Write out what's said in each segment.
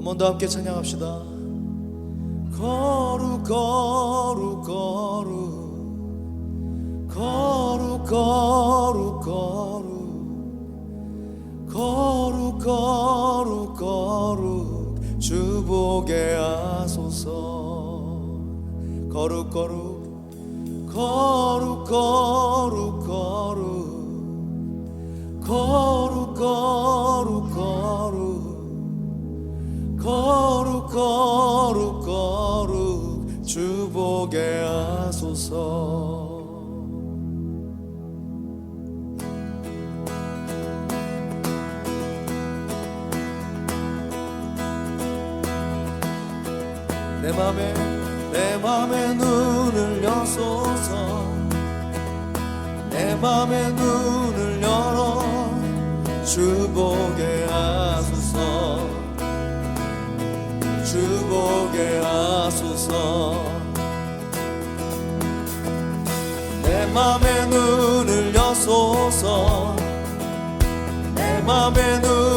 한 번 더 함께 찬양합시다. 거룩 거룩 거룩. 거룩 거룩 거룩. 거룩 거룩 거룩. 주복의 하소서. 거룩 거룩. 거룩 거룩 거룩. 거룩 거룩 거룩. 거룩 거룩 거룩 주보게 하소서. 내 맘에 내 맘에 눈을 여소서. 내 맘에 눈을 열어 주보게 하소서. 주보게 하소서. 내 맘의 눈을 여소서. 내 맘의 눈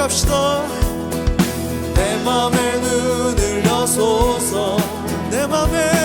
갑시다. 내 맘에 눈을 여소서. 내 맘에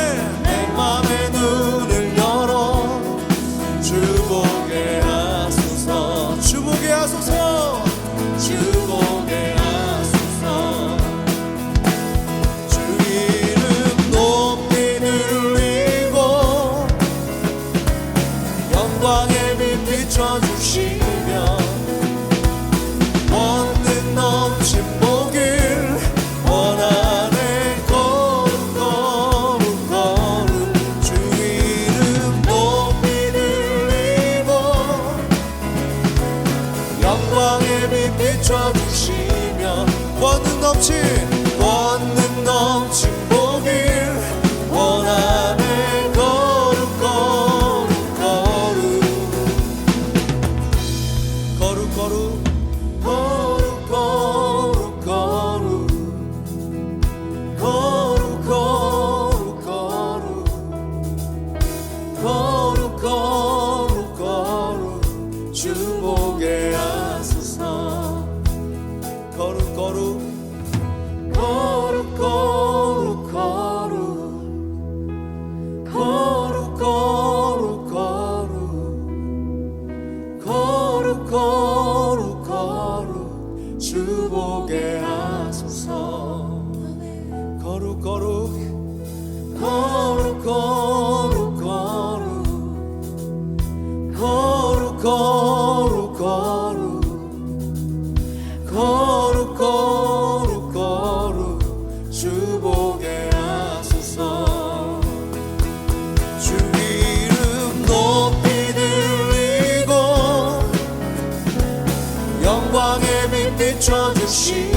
执着的心。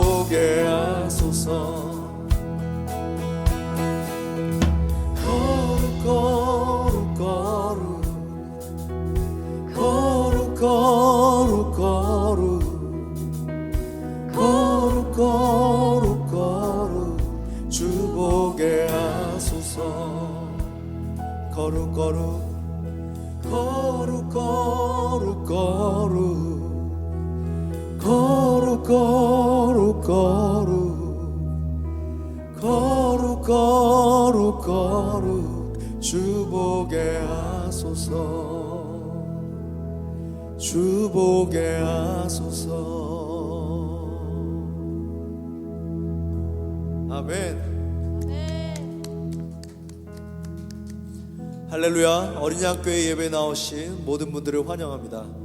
오게 하소서. 거룩 거룩 거룩 거룩 거룩 거룩 거룩 거룩 거룩 주 보게 하소서 거룩 거룩 거룩 거룩 거룩 거룩 거룩 주보게 하소서. 주보게 하소서. 아멘. 할렐루야. 어린이 학교에 예배 나오신 모든 분들을 환영합니다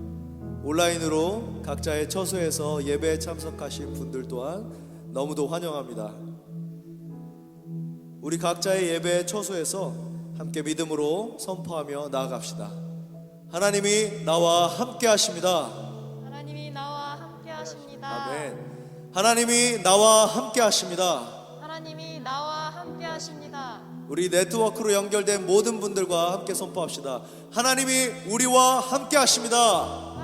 온라인으로 각자의 처소에서 예배에 참석하신 분들 또한 너무도 환영합니다 우리 각자의 예배 처소에서 함께 믿음으로 선포하며 나아갑시다 하나님이 나와 함께 하십니다 하나님이 나와 함께 하십니다. 아멘 하나님이 나와 함께 하십니다 하나님이 나와 함께 하십니다. 우리 네트워크로 연결된 모든 분들과 함께 선포합시다. 하나님이 우리와 함께 하십니다.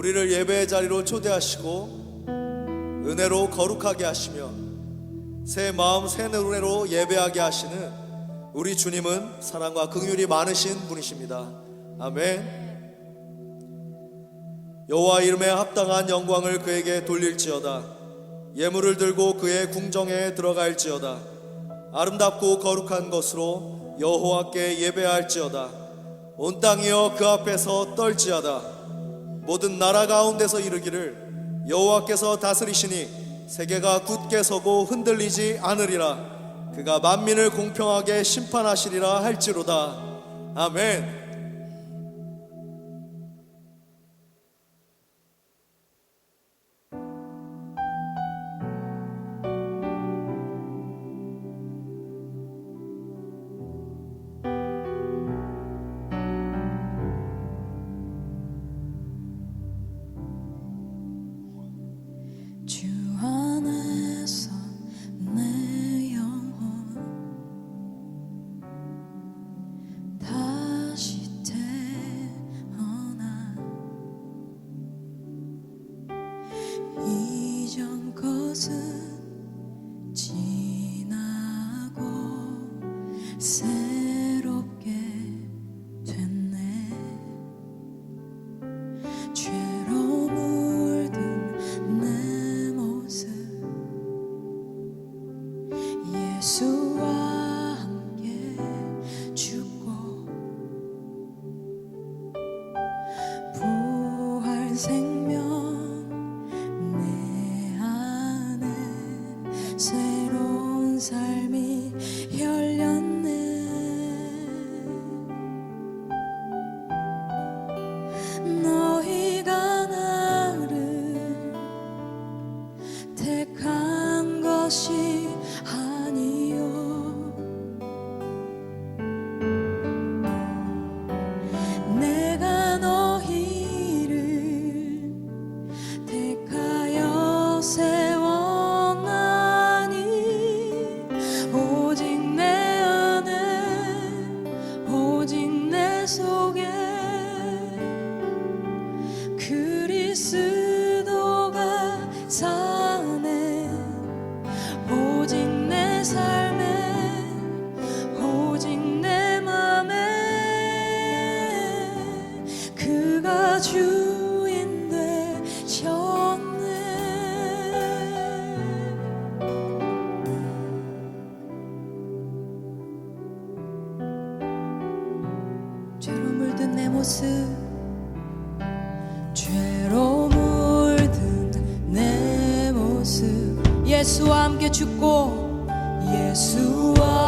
우리를 예배의 자리로 초대하시고 은혜로 거룩하게 하시며 새 마음 새 은혜로 예배하게 하시는 우리 주님은 사랑과 긍휼이 많으신 분이십니다. 아멘. 여호와 이름에 합당한 영광을 그에게 돌릴지어다. 예물을 들고 그의 궁정에 들어갈지어다. 아름답고 거룩한 것으로 여호와께 예배할지어다. 온 땅이여 그 앞에서 떨지어다. 모든 나라 가운데서 이르기를 여호와께서 다스리시니 세계가 굳게 서고 흔들리지 않으리라. 그가 만민을 공평하게 심판하시리라 할지로다. 아멘. No. 죄로 물든 내 모습. 예수와 함께 죽고 예수와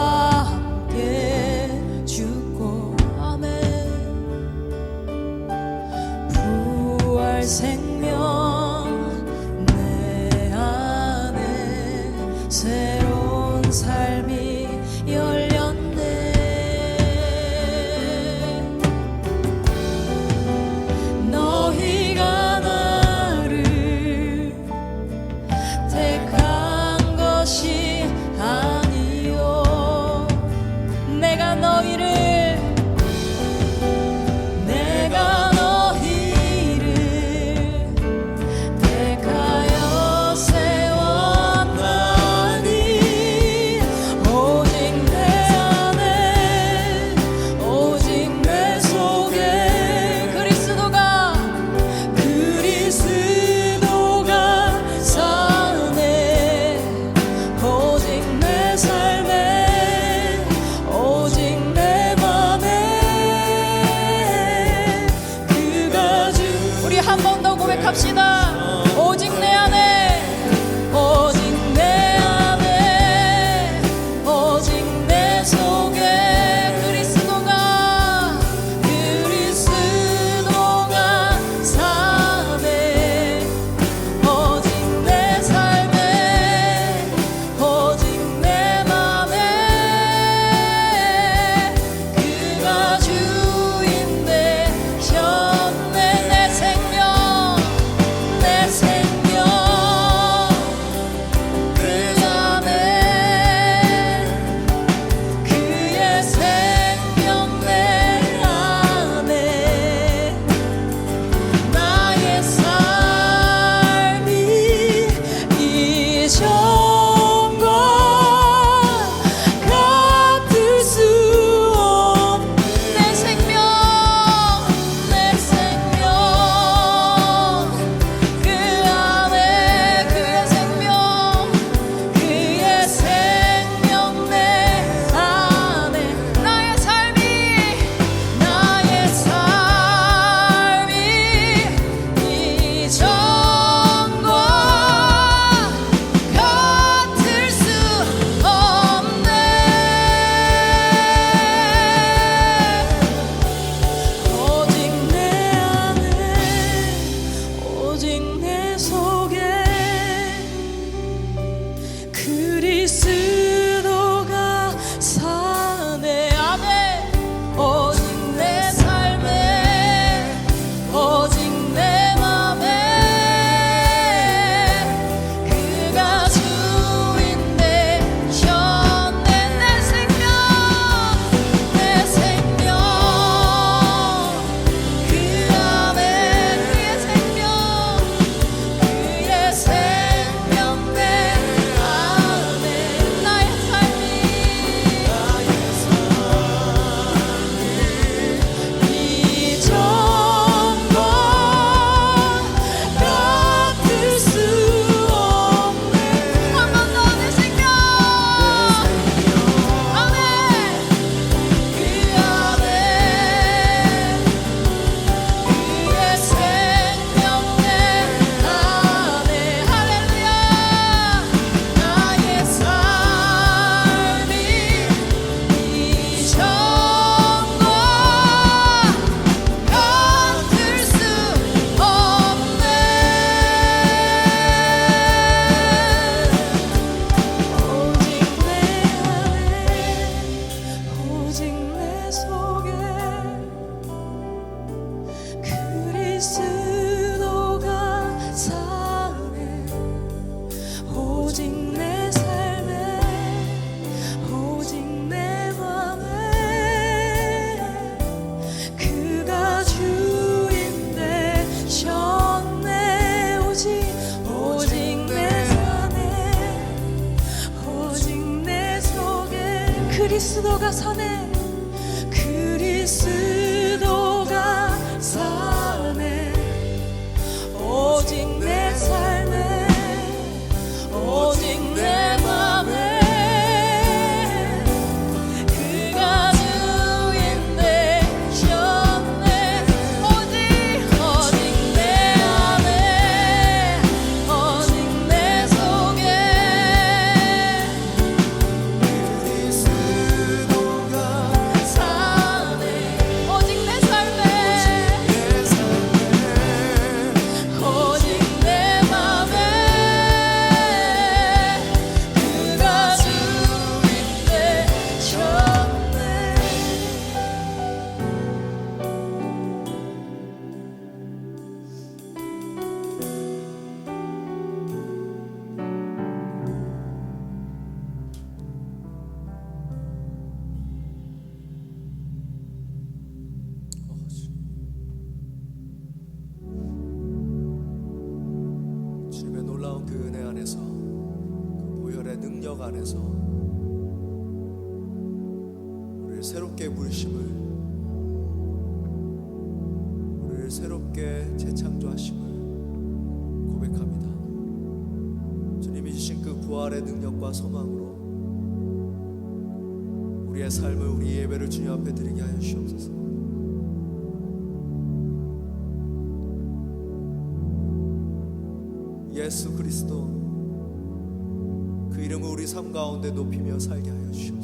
새롭게 부르심을 우리를 새롭게 재창조하심을 고백합니다. 주님이 주신 그 부활의 능력과 소망으로 우리의 삶을 우리 예배를 주님 앞에 드리게 하여 주옵소서. 예수 그리스도 그 이름을 우리 삶 가운데 높이며 살게 하여 주시옵소서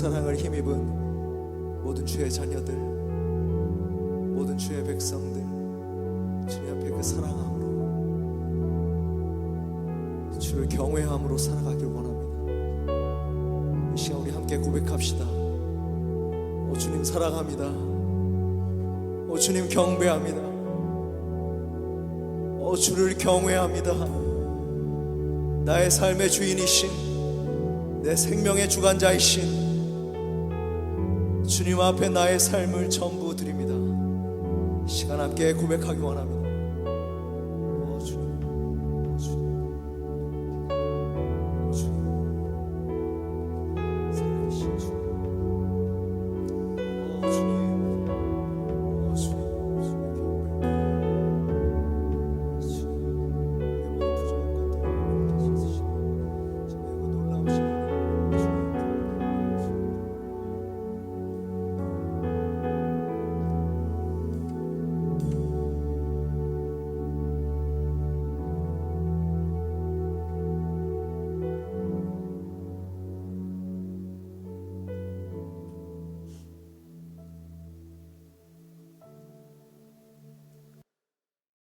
사랑을 힘입은 모든 주의 자녀들, 모든 주의 백성들, 주님 앞에 그 사랑함으로, 주를 경외함으로 살아가길 원합니다. 이 시간 우리 함께 고백합시다. 오 주님 사랑합니다. 오 주님 경배합니다. 오 주를 경외합니다. 나의 삶의 주인이신 내 생명의 주관자이신 주님 앞에 나의 삶을 전부 드립니다. 시간 함께 고백하기 원합니다.